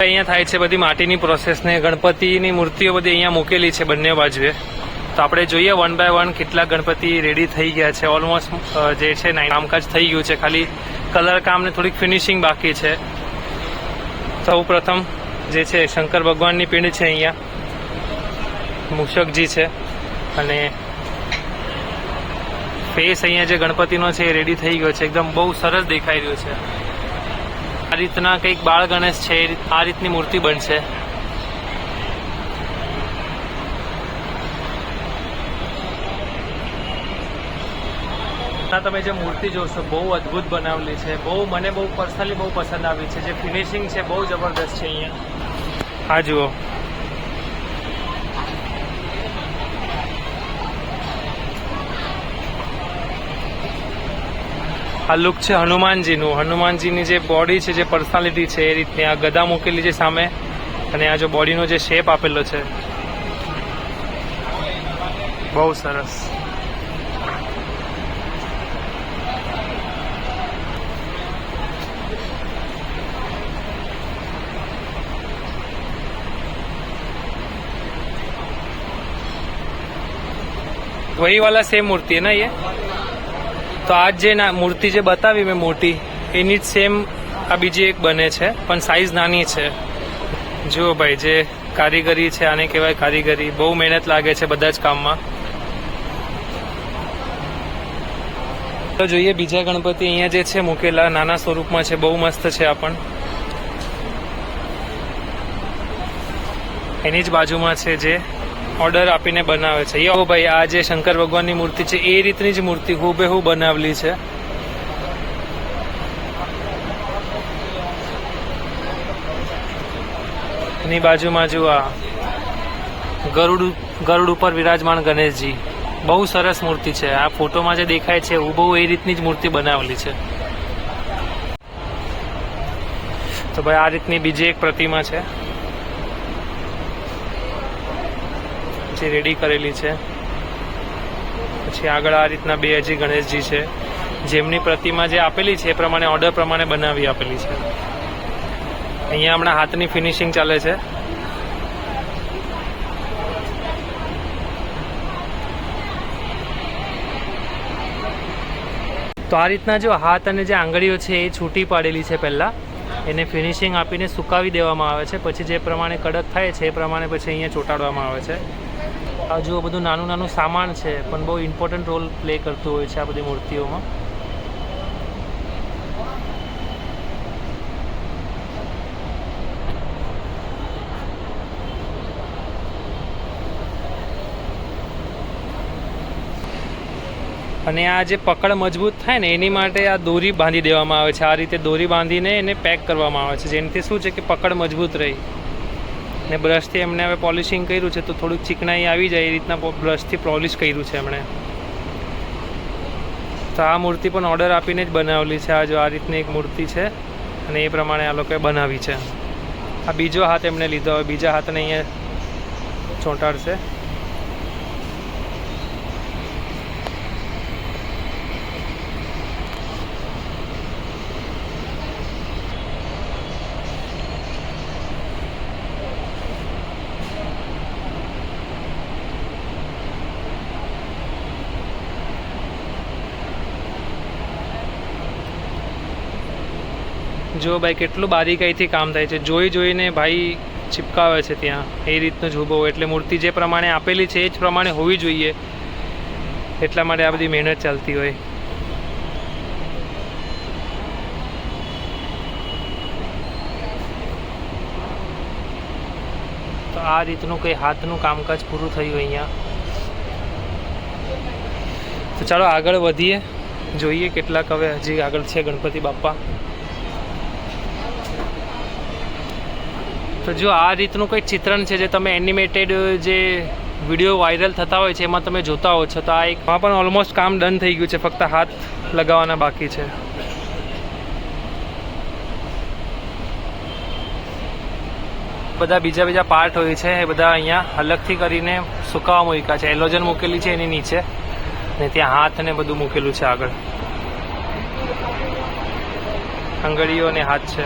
અહીંયા થાય છે, બધી માટીની પ્રોસેસ ને, ગણપતિની મૂર્તિઓ બધી અહીંયા મૂકેલી છે બંને બાજુએ. તો આપણે જોઈએ વન બાય વન કેટલા ગણપતિ રેડી થઈ ગયા છે. ઓલમોસ્ટ જે છે ને કામકાજ થઈ ગયું છે. ખાલી કલર કામ ને થોડીક ફિનિશિંગ બાકી છે. સૌ પ્રથમ જે છે, શંકર ભગવાનની પીંડ છે અહીંયા. મૂષકજી છે. અને ફેસ અહીંયા જે ગણપતિનો છે એ રેડી થઈ ગયો છે. એકદમ બહુ સરસ દેખાઈ રહ્યો છે. આ રીતના કંઈક બાળ ગણેશ છે આ રીતની મૂર્તિ બનશે. આ તમે જે મૂર્તિ જોશો, બહુ અદ્ભુત બનાવેલી છે. બહુ, મને બહુ પર્સનલી બહુ પસંદ આવી છે. જે ફિનિશિંગ છે, બહુ જબરદસ્ત છે અહીંયા. આ જુઓ. આ લુક છે હનુમાનજીનું હનુમાનજીની જે બોડી છે જે પર્સનાલિટી છે એ રીતની આ ગદા મૂકેલી છે સામે અને આ જો બોડીનો જે શેપ આપેલો છે બહુ સરસ वही वाला सेम मूर्ति है ना ये તો આ જે મૂર્તિ જે બતાવી મેં મોટી, એની જ સેમ આ બીજી એક બને છે, પણ સાઈઝ નાની છે. જુઓ ભાઈ, જે કારીગરી છે, આને કહેવાય કારીગરી. બહુ મહેનત લાગે છે બધા જ કામમાં. તો જોઈએ બીજા ગણપતિ અહીંયા જે છે, મૂકેલા, નાના સ્વરૂપમાં છે, બહુ મસ્ત છે આ પણ. એની જ બાજુમાં છે જે. ઓર્ડર આપીને બનાવે છે. યો ભાઈ, આ જે શંકર ભગવાનની મૂર્તિ છે, એ રીતની જ મૂર્તિ હુબેહુ બનાવેલી છે. એની બાજુમાં જો આ. ગરુડ ગરુડ ઉપર વિરાજમાન ગણેશજી. બહુ સરસ મૂર્તિ છે. આ ફોટોમાં જે દેખાય છે, હુબહુ એ રીતની જ મૂર્તિ બનાવેલી છે. તો ભાઈ, આ રીતની બીજી એક પ્રતિમા છે. જે રેડી કરેલી છે. પછી આગળ આ રીતના બે હજી ગણેશજી છે. જેમની પ્રતિમા જે આપેલી છે, એ પ્રમાણે ઓર્ડર પ્રમાણે બનાવી આપેલી છે. અહીંયા હમણાં હાથની ફિનિશિંગ ચાલે છે. તો આ રીતના જો હાથ અને જે આંગળીઓ છે, એ છૂટી પાડેલી છે પહેલાં. એને ફિનિશિંગ આપીને સુકાવી દેવામાં આવે છે. પછી જે પ્રમાણે કડક થાય છે, એ પ્રમાણે પછી અહીંયા ચોંટાડવામાં આવે છે. જુઓ બધું નાનું નાનું સામાન છે, પણ બહુ ઇમ્પોર્ટન્ટ રોલ પ્લે કરતું હોય છે આ બધી મૂર્તિઓમાં. અને આ જે પકડ મજબૂત થાય ને, એની માટે આ દોરી બાંધી દેવામાં આવે છે. આ રીતે દોરી બાંધીને એને પેક કરવામાં આવે છે, જેનાથી શું છે કે પકડ મજબૂત રહી. ને બ્રશથી એમને હવે પોલિશિંગ કર્યું છે, તો થોડુંક ચીકણાઈ આવી જાય એ રીતના બ્રશથી પોલિશ કર્યું છે એમણે. તો આ મૂર્તિ પણ ઓર્ડર આપીને જ બનાવેલી છે, આ આ રીતની એક મૂર્તિ છે અને એ પ્રમાણે આ લોકોએ બનાવી છે. આ બીજો હાથ એમણે લીધો, હવે બીજા હાથને અહીંયા ચોંટાડશે. જો ભાઈ કેટલું બારીકાઈથી કામ થાય છે. જોઈ જોઈને ભાઈ ચિપકાવે છે ત્યાં. એ રીતનું જ ઊભો હોય. એટલે મૂર્તિ જે પ્રમાણે આપેલી છે એ જ પ્રમાણે હોવી જોઈએ. એટલા માટે આ બધી મહેનત ચાલતી હોય. તો આ રીતનું કંઈ હાથનું કામકાજ પૂરું થયું અહીંયા. તો ચાલો આગળ વધીએ. જોઈએ કેટલાક હવે હજી આગળ છે ગણપતિ બાપ્પા. તો જો આ રીતનું કંઈક ચિત્રણ છે જે તમે એનિમેટેડ જે વીડિયો વાયરલ થતા હોય છે, એમાં તમે જોતા હો છો, તો આ એક પણ ઓલમોસ્ટ કામ ડન થઈ ગયું છે, ફક્ત હાથ લગાવવાના બાકી છે. બધા બીજા બીજા પાર્ટ હોય છે, એ બધા અહીંયા અલગથી કરીને સુકાવા મૂક્યા છે. એલોજન મૂકેલી છે એની નીચે, ને ત્યાં હાથ ને બધું મૂકેલું છે આગળ. આંગળીઓ અને હાથ છે.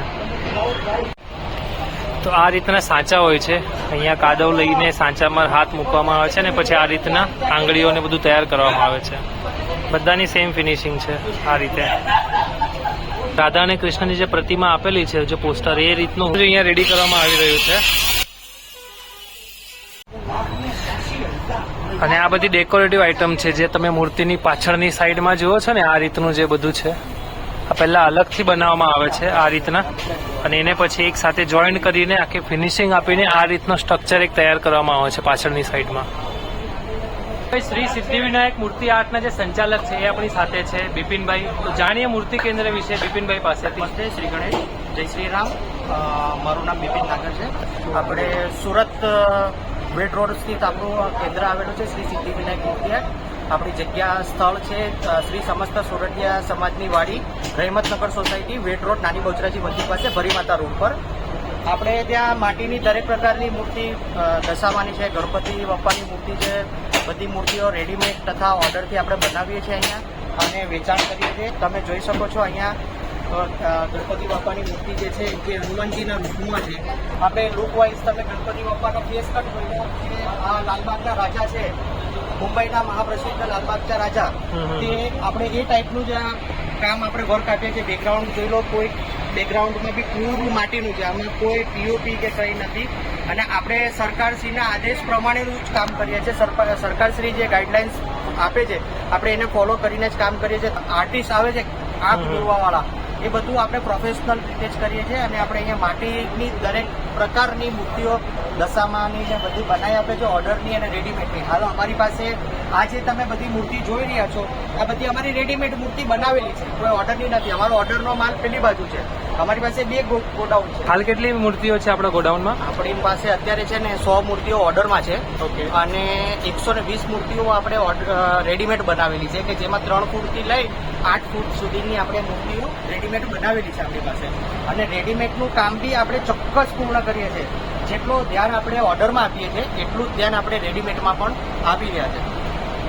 તો આ રીતના સાચા હોય છે. અહીંયા કાદવ લઈને સાચામાં હાથ મૂકવામાં આવે છે અને પછી આ રીતના આંગળીઓને બધું તૈયાર કરવામાં આવે છે. બધાની સેમ ફિનિશિંગ છે આ રીતે. રાધા અને કૃષ્ણની જે પ્રતિમા આપેલી છે, જે પોસ્ટર એ રીતનું અહીંયા રેડી કરવામાં આવી રહ્યું છે. અને આ બધી ડેકોરેટિવ આઇટમ છે, જે તમે મૂર્તિની પાછળની સાઈડમાં જુઓ છો ને, આ રીતનું જે બધું છે. આ પહેલા અલગથી બનાવવામાં આવે છે આ રીતના. અને એને પછી એક સાથે જોઈન્ટ કરીને આખી ફિનિશિંગ આપીને આ રીતનો સ્ટ્રક્ચર એક તૈયાર કરવામાં આવે છે પાછળની સાઈડમાં શ્રી સિદ્ધિવિનાયક મૂર્તિ આર્ટના જે સંચાલક છે એ આપણી સાથે છે બિપિનભાઈ. તો જાણીએ મૂર્તિ કેન્દ્ર વિશે બિપિનભાઈ પાસેથી. શ્રી ગણેશ. જય શ્રી રામ. મારું નામ બિપિન નાગર છે. આપણે સુરત બેટ રોડ સ્થિત આપણું કેન્દ્ર આવેલું છે શ્રી સિદ્ધિવિનાયક મૂર્તિયાટ આપણી જગ્યા સ્થળ છે શ્રી સમસ્ત સોરઠિયા સમાજની વાડી, રહેમતનગર સોસાયટી, વેટ રોડ, નાની બહુચરાજી મંદિર પાસે, ભરીમાતા રોડ પર. આપણે ત્યાં માટીની દરેક પ્રકારની મૂર્તિ દશામાની છે, ગણપતિ બાપ્પાની મૂર્તિ છે, બધી મૂર્તિઓ રેડીમેડ તથા ઓર્ડરથી આપણે બનાવીએ છીએ અહીંયા અને વેચાણ કરીએ છીએ. તમે જોઈ શકો છો અહીંયા ગણપતિ બાપાની મૂર્તિ જે છે, જે હનુમાનજીના રૂપમાં છે. આપણે લુક વાઇઝ તમે ગણપતિ બાપાનો ફેસ કટ જોયો કે આ લાલબાગના રાજા છે. મુંબઈના મહાપ્રસિદ્ધ લાલબાગના રાજા. તે આપણે એ ટાઈપનું જ કામ આપણે વર્ક આપીએ છીએ બેકગ્રાઉન્ડ જોઈ લો કોઈ બેકગ્રાઉન્ડમાં બી પૂરું માટીનું છે. આમાં કોઈ પીઓપી કે કંઈ નથી. અને આપણે સરકારશ્રીના આદેશ પ્રમાણેનું જ કામ કરીએ છીએ. સરકાર- સરકારશ્રી જે ગાઈડલાઇન્સ આપે છે આપણે એને ફોલો કરીને જ કામ કરીએ છીએ. આર્ટિસ્ટ આવે છે આંખ હમ. એ બધું આપણે પ્રોફેશનલ રીતે જ કરીએ છીએ અને આપણે અહીંયા માટીની દરેક પ્રકારની મૂર્તિઓ દશામાની ને બધી બનાવી આપે છે ઓર્ડરની અને રેડીમેડની હાલ અમારી પાસે આ જે તમે બધી મૂર્તિ જોઈ રહ્યા છો આ બધી અમારી રેડીમેડ મૂર્તિ બનાવેલી છે. કોઈ ઓર્ડરની નથી. અમારો ઓર્ડરનો માલ પેલી બાજુ છે. અમારી પાસે બે ગોડાઉન છે. હાલ કેટલી મૂર્તિઓ છે આપણા ગોડાઉનમાં? આપણી પાસે અત્યારે છે ને સો મૂર્તિઓ ઓર્ડરમાં છે. ઓકે. અને એકસો ને વીસ મૂર્તિઓ આપણે રેડીમેડ બનાવેલી છે કે જેમાં ત્રણ કુર્તી લઈ આઠ ફૂટ સુધીની આપણે મૂર્તિઓ રેડીમેડ બનાવેલી છે આપણી પાસે. અને રેડીમેડનું કામ બી આપણે ચોક્કસ પૂર્ણ કરીએ છીએ. જેટલું ધ્યાન આપણે ઓર્ડરમાં આપીએ છીએ, એટલું જ ધ્યાન આપણે રેડીમેડમાં પણ આપી રહ્યા છે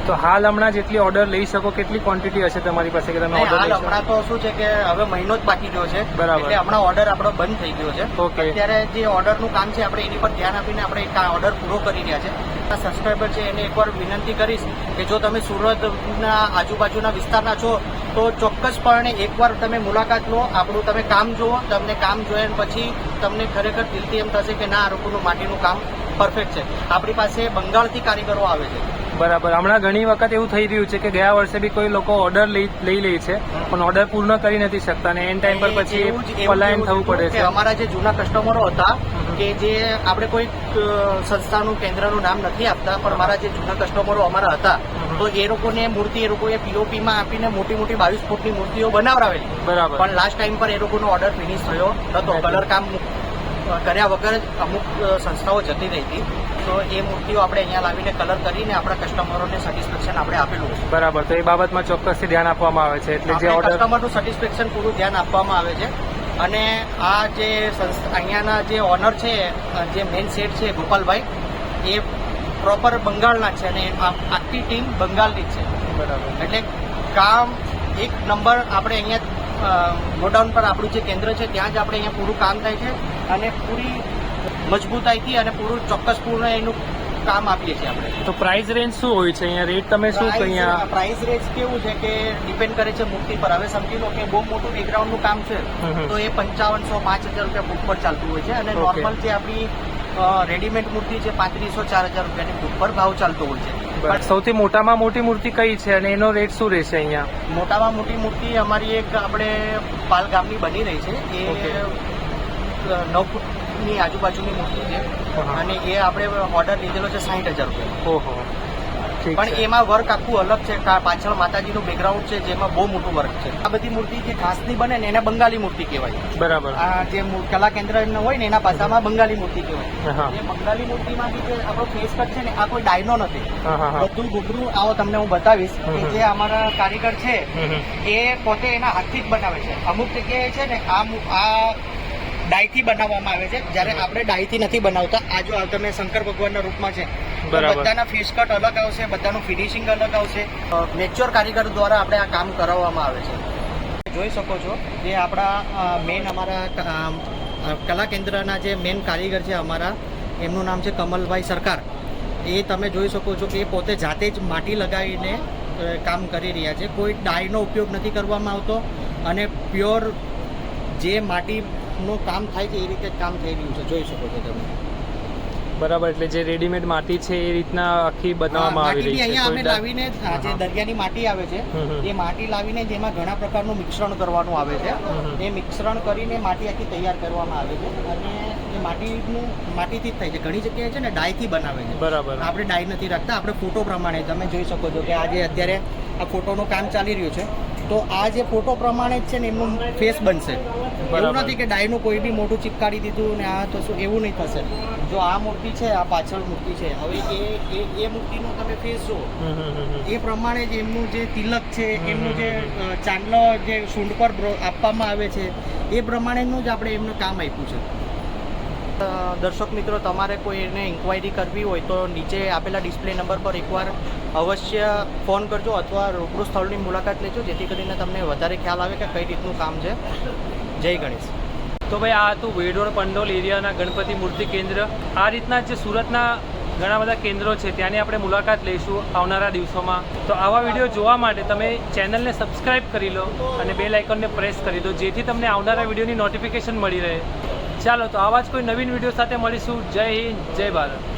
તો હાલ હમણાં જેટલી ઓર્ડર લઈ શકો કેટલી ક્વોન્ટિટી હશે તમારી પાસે કે તમે ઓર્ડર હાલ હમણાં તો શું છે કે હવે મહિનો જ બાકી રહ્યો છે બરાબર. એટલે હમણાં ઓર્ડર આપણો બંધ થઈ ગયો છે. ઓકે. અત્યારે જે ઓર્ડરનું કામ છે આપણે એની પર ધ્યાન આપીને આપણે એક ઓર્ડર પૂરો કરી રહ્યા છે. સબસ્ક્રાઈબર છે એને એકવાર વિનંતી કરીશ કે જો તમે સુરતના આજુબાજુના વિસ્તારના છો તો ચોક્કસપણે એકવાર તમે મુલાકાત લો. આપણું તમે કામ જુઓ તમને કામ જોયા પછી તમને ખરેખર દિલથી એમ થશે કે ના આ લોકોનું માટીનું કામ પરફેક્ટ છે. આપણી પાસે બંગાળથી કારીગરો આવે છે. બરાબર. હમણાં ઘણી વખત એવું થઈ રહ્યું છે કે ગયા વર્ષે બી કોઈ લોકો ઓર્ડર લઈ લઈ લે છે પણ ઓર્ડર પૂર્ણ કરી નથી શકતા અને એન ટાઈમ પર પછી પલાયન થવું પડે છે. અમારા જે જૂના કસ્ટમરો હતા કે જે આપણે કોઈ સંસ્થાનું કેન્દ્રનું નામ નથી આપતા પણ મારા જે જૂના કસ્ટમરો અમારા હતા તો એ લોકોને મૂર્તિ એ લોકોએ પીઓપીમાં આપીને મોટી મોટી બાવીસ ફૂટની મૂર્તિઓ બનાવરાવેલી બરાબર. પણ લાસ્ટ ટાઈમ પર એ લોકોનો ઓર્ડર ફિનિશ થયો નતો. કલર કામ કર્યા વગર જ અમુક સંસ્થાઓ જતી રહી હતી. તો એ મૂર્તિઓ આપણે અહીંયા લાવીને કલર કરીને આપણા કસ્ટમરોને સેટિસ્ફેક્શન આપણે આપેલું છે. બરાબર તો એ બાબતમાં ચોક્કસથી ધ્યાન આપવામાં આવે છે. એટલે જે ઓર્ડર કસ્ટમરનું સેટિસ્ફેક્શન પૂરું ધ્યાન આપવામાં આવે છે. અને આ જે અહીંયાના જે ઓનર છે જે મેઇન સેટ છે ગોપાલભાઈ એ પ્રોપર બંગાળના જ છે અને આખી ટીમ બંગાળની જ છે. બરાબર. એટલે કામ એક નંબર આપણે અહીંયા ગોડાઉન પર આપણું જે કેન્દ્ર છે ત્યાં જ આપણે અહીંયા પૂરું કામ થાય છે અને પૂરી મજબૂતાઈથી અને પૂરું ચોક્કસપૂર્ણ એનું કામ આપીએ છીએ આપણે. તો પ્રાઇસ રેન્જ શું હોય છે? અહીંયા રેટ તમે શું અહીંયા પ્રાઇસ રેન્જ કેવું છે કે ડિપેન્ડ કરે છે મૂર્તિ પર. હવે સમજી લો કે બહુ મોટું બેકગ્રાઉન્ડનું કામ છે. તો એ પંચાવનસો પાંચ હજાર રૂપિયા બુક પર ચાલતું હોય છે અને નોર્મલ જે આપણી રેડીમેડ મૂર્તિ છે પાંત્રીસો ચાર હજાર રૂપિયાની બુક પર ભાવ ચાલતો હોય છે. સૌથી મોટામાં મોટી મૂર્તિ કઈ છે અને એનો રેટ શું રહેશે અહીંયા? મોટામાં મોટી મૂર્તિ અમારી એક આપણે પાલ ગામની બની રહી છે. એ. નવ ફૂટની આજુબાજુની મૂર્તિ છે. અને એ આપણે ઓર્ડર લીધેલો છે સાઠ હજાર રૂપિયા ઓહો. પણ એમાં વર્ક આખું અલગ છે. પાછળ માતાજીનું બેકગ્રાઉન્ડ છે જેમાં બહુ મોટું વર્ક છે. આ બધી મૂર્તિ જે ઘાસની બને ને એને બંગાળી મૂર્તિ કહેવાય. બરાબર. આ જે કલા કેન્દ્ર હોય ને એના પાસામાં બંગાળી મૂર્તિ કહેવાય. એ બંગાળી મૂર્તિમાં જે આપણો ફેસ કટ છે ને આ કોઈ ડાયનો નથી. બધું ગુગરું આવો તમને હું બતાવીશ કે જે અમારા કારીગર છે. એ પોતે એના હાથથી જ બનાવે છે. અમુક જગ્યાએ છે ને આ આ ડાયથી બનાવવામાં આવે છે. જ્યારે આપણે ડાયથી નથી બનાવતા આ જો તમે શંકર ભગવાનના રૂપમાં છે બધાના ફેસ કટ અલગ આવશે બધાનું ફિનિશિંગ અલગ આવશે. મેચ્યોર કારીગર દ્વારા આપણે આ કામ કરાવવામાં આવે છે. જોઈ શકો છો જે આપણા મેન અમારા કલા કેન્દ્રના જે મેન કારીગર છે અમારા એમનું નામ છે કમલભાઈ સરકાર. એ તમે જોઈ શકો છો કે એ પોતે જાતે જ માટી લગાવીને કામ કરી રહ્યા છે. કોઈ ડાયનો ઉપયોગ નથી કરવામાં આવતો અને પ્યોર જે માટીનું કામ થાય છે એ રીતે કામ થઈ રહ્યું છે જોઈ શકો છો તમે. બરાબર એટલે જે રેડીમેડ માટી છે એ રીતના આખી બનાવવામાં આવી રહી છે અહીંયા અમે લાવીને જે દરિયાની માટી આવે છે. એ માટી લાવીને જેમાં ઘણા પ્રકારનું મિશ્રણ કરવાનું આવે છે. એ મિશ્રણ કરીને માટી આખી તૈયાર કરવામાં આવે છે અને એ માટીનું માટીથી જ થાય છે. ઘણી જગ્યાએ છે ને ડાયથી બનાવે છે. બરાબર. આપણે ડાય નથી રાખતા આપણે ફોટો પ્રમાણે. તમે જોઈ શકો છો કે આજે અત્યારે આ ફોટોનું કામ ચાલી રહ્યું છે તો આ જે ફોટો પ્રમાણે જ છે ને એમનું ફેસ બનશે. એવું નથી કે ડાયનું કોઈ બી મોટું ચિપકાડી દીધું ને આ તો શું એવું નહીં થશે. જો આ મૂર્તિ છે આ પાછળ મૂર્તિ છે હવે એ એ એ મૂર્તિનો તમે ફેસ જુઓ. એ પ્રમાણે જ એમનું જે તિલક છે એમનું જે ચાંદલો જે સૂંઢ પર આપવામાં આવે છે એ પ્રમાણેનું જ આપણે એમનું કામ આપ્યું છે. દર્શક મિત્રો, તમારે કોઈ એને ઇન્ક્વાયરી કરવી હોય તો નીચે આપેલા ડિસ્પ્લે નંબર પર એકવાર અવશ્ય ફોન કરજો અથવા રૂબરૂ સ્થળની મુલાકાત લેજો, જેથી કરીને તમને વધારે ખ્યાલ આવે કે કઈ રીતનું કામ છે. જય ગણેશ. તો ભાઈ, આ હતું વેડોળ પંડોલ એરિયાના ગણપતિ મૂર્તિ કેન્દ્ર. આ રીતના જે સુરતના ઘણા બધા કેન્દ્રો છે, ત્યાંની આપણે મુલાકાત લઈશું આવનારા દિવસોમાં. તો આવા વીડિયો જોવા માટે તમે ચેનલને સબસ્ક્રાઇબ કરી લો અને બે લાઇકનને પ્રેસ કરી દો, જેથી તમને આવનારા વિડીયોની નોટિફિકેશન મળી રહે. ચાલો તો આવા જ કોઈ નવીન વીડિયો સાથે મળીશું. જય હિન્દ જય ભારત.